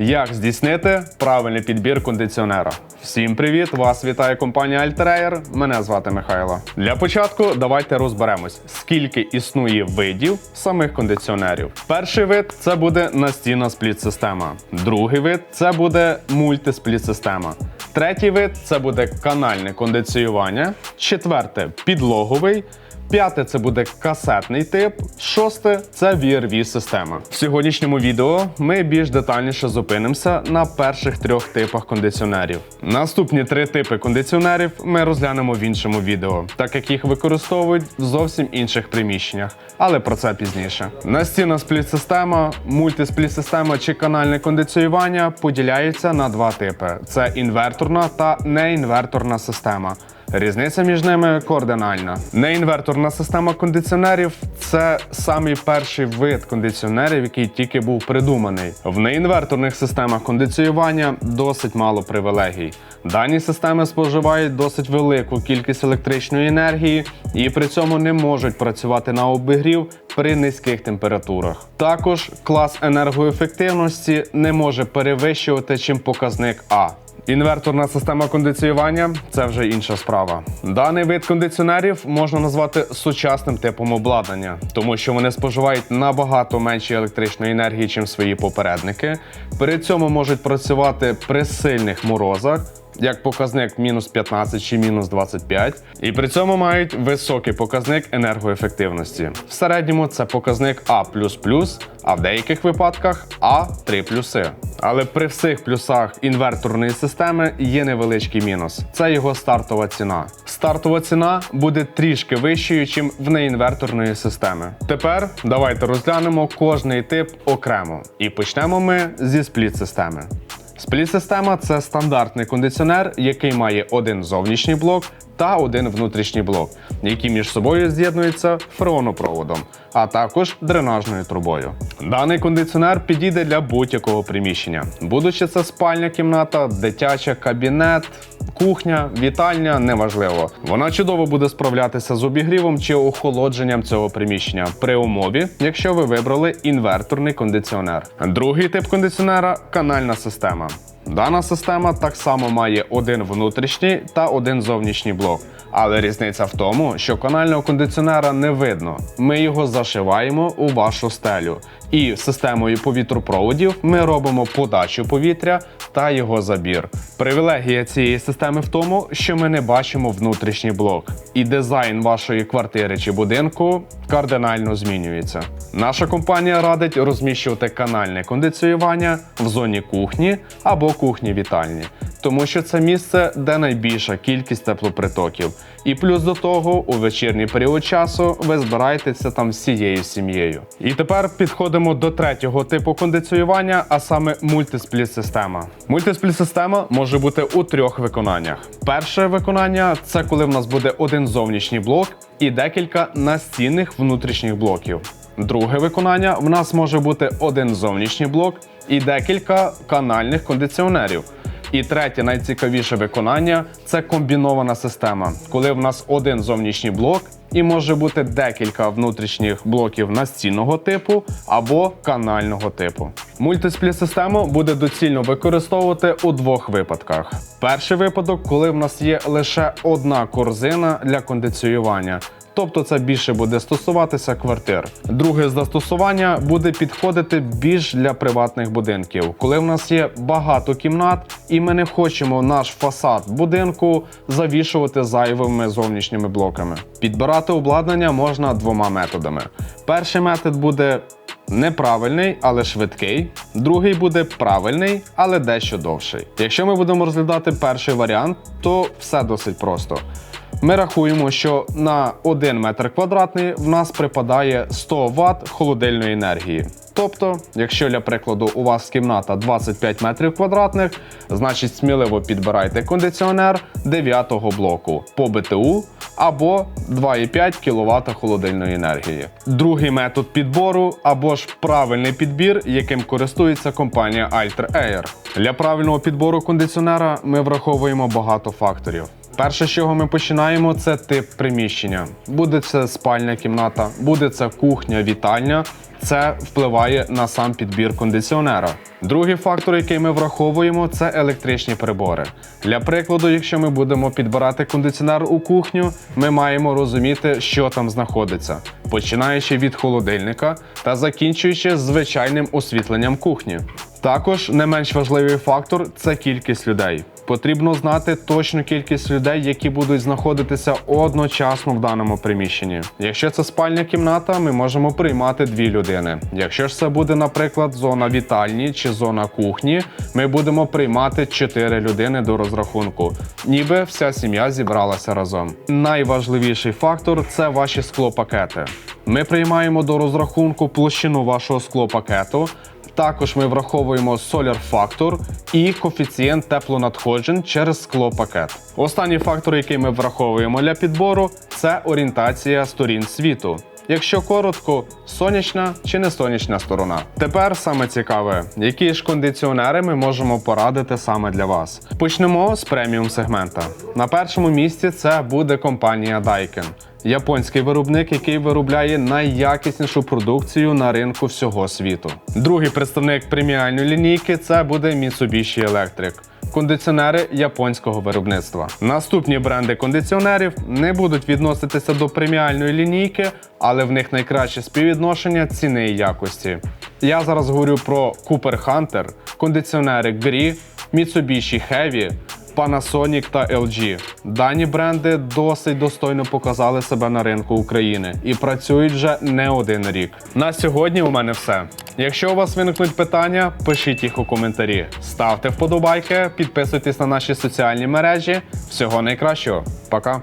Як здійснити правильний підбір кондиціонера? Всім привіт! Вас вітає компанія Альтреєр. Мене звати Михайло. Для початку давайте розберемось, скільки існує видів самих кондиціонерів. Перший вид це буде настінна спліт-система. Другий вид це буде мультиспліт-система. Третій вид це буде канальне кондиціювання. Четверте підлоговий. П'яте це буде касетний тип, шосте це VRV система. В сьогоднішньому відео ми більш детальніше зупинимося на перших трьох типах кондиціонерів. Наступні три типи кондиціонерів ми розглянемо в іншому відео, так як їх використовують в зовсім інших приміщеннях, але про це пізніше. Настінна спліт-система, мультиспліт-система чи канальне кондиціювання поділяються на два типи: це інверторна та неінверторна система. Різниця між ними координальна. Неінверторна система кондиціонерів це самий перший вид кондиціонерів, який тільки був придуманий. В неінверторних системах кондиціювання досить мало привілегій. Дані системи споживають досить велику кількість електричної енергії і при цьому не можуть працювати на обігрів при низьких температурах. Також клас енергоефективності не може перевищувати чим показник А. Інверторна система кондиціювання це вже інша справа. Даний вид кондиціонерів можна назвати сучасним типом обладнання, тому що вони споживають набагато менше електричної енергії, ніж свої попередники. При цьому можуть працювати при сильних морозах. Як показник мінус 15 чи мінус 25, і при цьому мають високий показник енергоефективності. В середньому це показник А, а в деяких випадках А 3 плюси. Але при всіх плюсах інверторної системи є невеличкий мінус. Це його стартова ціна. Стартова ціна буде трішки вищою, ніж в неінверторної системи. Тепер давайте розглянемо кожний тип окремо. І почнемо ми зі спліт-системи. Спліт-система це стандартний кондиціонер, який має один зовнішній блок та один внутрішній блок, які між собою з'єднуються фреонопроводом, а також дренажною трубою. Даний кондиціонер підійде для будь-якого приміщення, будучи це спальня кімната, дитяча кабінет. Кухня, вітальня неважливо. Вона чудово буде справлятися з обігрівом чи охолодженням цього приміщення при умові, якщо ви вибрали інверторний кондиціонер. Другий тип кондиціонера канальна система. Дана система так само має один внутрішній та один зовнішній блок. Але різниця в тому, що канального кондиціонера не видно. Ми його зашиваємо у вашу стелю. І системою повітропроводів ми робимо подачу повітря та його забір. Привілегія цієї системи в тому, що ми не бачимо внутрішній блок, і дизайн вашої квартири чи будинку кардинально змінюється. Наша компанія радить розміщувати канальне кондиціювання в зоні кухні або кухні вітальні тому що це місце, де найбільша кількість теплопритоків. І плюс до того, у вечірній період часу ви збираєтеся там всією сім'єю. І тепер підходимо до третього типу кондиціювання, а саме мультиспліт-система. Мультиспліт-система може бути у трьох виконаннях. Перше виконання це коли в нас буде один зовнішній блок і декілька настінних внутрішніх блоків. Друге виконання в нас може бути один зовнішній блок і декілька канальних кондиціонерів. І третє, найцікавіше виконання це комбінована система, коли в нас один зовнішній блок і може бути декілька внутрішніх блоків настінного типу або канального типу. Мультиспліт-систему буде доцільно використовувати у двох випадках. Перший випадок, коли в нас є лише одна корзина для кондиціювання тобто це більше буде стосуватися квартир. Друге застосування буде підходити більш для приватних будинків, коли в нас є багато кімнат, і ми не хочемо наш фасад будинку завішувати зайвими зовнішніми блоками. Підбирати обладнання можна двома методами. Перший метод буде Неправильний, але швидкий. Другий буде правильний, але дещо довший. Якщо ми будемо розглядати перший варіант, то все досить просто. Ми рахуємо, що на 1 метр квадратний в нас припадає 100 Вт холодильної енергії. Тобто, якщо для прикладу у вас кімната 25 метрів квадратних, значить сміливо підбирайте кондиціонер 9 блоку по БТУ або 2,5 кВт холодильної енергії. Другий метод підбору або ж правильний підбір, яким користується компанія Alter Air. Для правильного підбору кондиціонера ми враховуємо багато факторів. Перше, з чого ми починаємо, це тип приміщення. Буде це спальня кімната, буде це кухня, вітальня. Це впливає на сам підбір кондиціонера. Другий фактор, який ми враховуємо, це електричні прибори. Для прикладу, якщо ми будемо підбирати кондиціонер у кухню, ми маємо розуміти, що там знаходиться, починаючи від холодильника та закінчуючи звичайним освітленням кухні. Також не менш важливий фактор це кількість людей. Потрібно знати точну кількість людей, які будуть знаходитися одночасно в даному приміщенні. Якщо це спальня кімната, ми можемо приймати дві людини. Якщо ж це буде, наприклад, зона вітальні чи зона кухні, ми будемо приймати чотири людини до розрахунку, ніби вся сім'я зібралася разом. Найважливіший фактор це ваші склопакети. Ми приймаємо до розрахунку площину вашого склопакету. Також ми враховуємо Solar Factor і коефіцієнт теплонадходжень через склопакет. Останній фактор, який ми враховуємо для підбору, це орієнтація сторін світу. Якщо коротко, сонячна чи не сонячна сторона. Тепер саме цікаве, які ж кондиціонери ми можемо порадити саме для вас. Почнемо з преміум сегмента. На першому місці це буде компанія Daikin. Японський виробник, який виробляє найякіснішу продукцію на ринку всього світу. Другий представник преміальної лінійки це буде Mitsubishi Electric. Кондиціонери японського виробництва. Наступні бренди кондиціонерів не будуть відноситися до преміальної лінійки, але в них найкраще співвідношення ціни і якості. Я зараз говорю про Cooper Hunter, кондиціонери Gree, Mitsubishi Heavy, Panasonic та LG. Дані бренди досить достойно показали себе на ринку України і працюють вже не один рік. На сьогодні у мене все. Якщо у вас виникнуть питання, пишіть їх у коментарі. Ставте вподобайки, підписуйтесь на наші соціальні мережі. Всього найкращого. Пока!